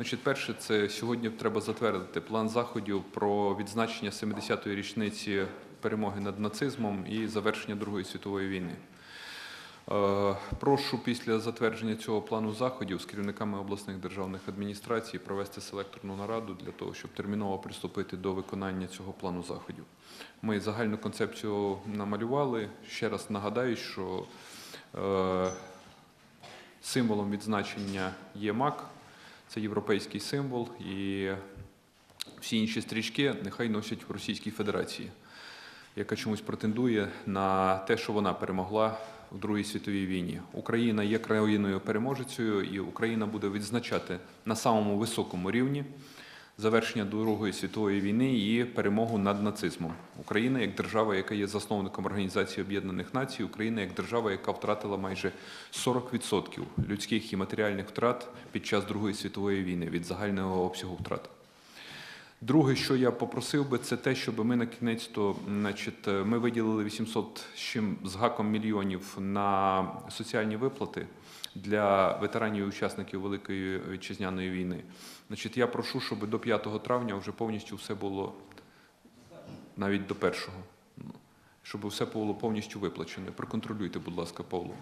Значить, перше, це сьогодні треба затвердити план заходів про відзначення 70-ї річниці перемоги над нацизмом і завершення Другої світової війни. Е, Прошу після затвердження цього плану заходів з керівниками обласних державних адміністрацій провести селекторну нараду для того, щоб терміново приступити до виконання цього плану заходів. Ми загальну концепцію намалювали. Ще раз нагадаю, що е, символом відзначення є мак, це європейський символ, і всі інші стрічки нехай носять в Російській Федерації, яка чомусь претендує на те, що вона перемогла в Другій світовій війні. Україна є країною переможецею, і Україна буде відзначати на самому високому рівні завершення Другої світової війни і перемогу над нацизмом. Україна як держава, яка є засновником Організації Об'єднаних Націй, Україна як держава, яка втратила майже 40% людських і матеріальних втрат під час Другої світової війни від загального обсягу втрат. Друге, що я попросив би, це те, щоб ми на кінець то, значить, е, ми виділили 800 з чим з гаком мільйонів на соціальні виплати для ветеранів і учасників Великої вітчизняної війни. Значить, я прошу, щоб до 5 травня вже повністю все було навіть до першого, ну, щоб все було повністю виплачене. Проконтролюйте, будь ласка, Павло.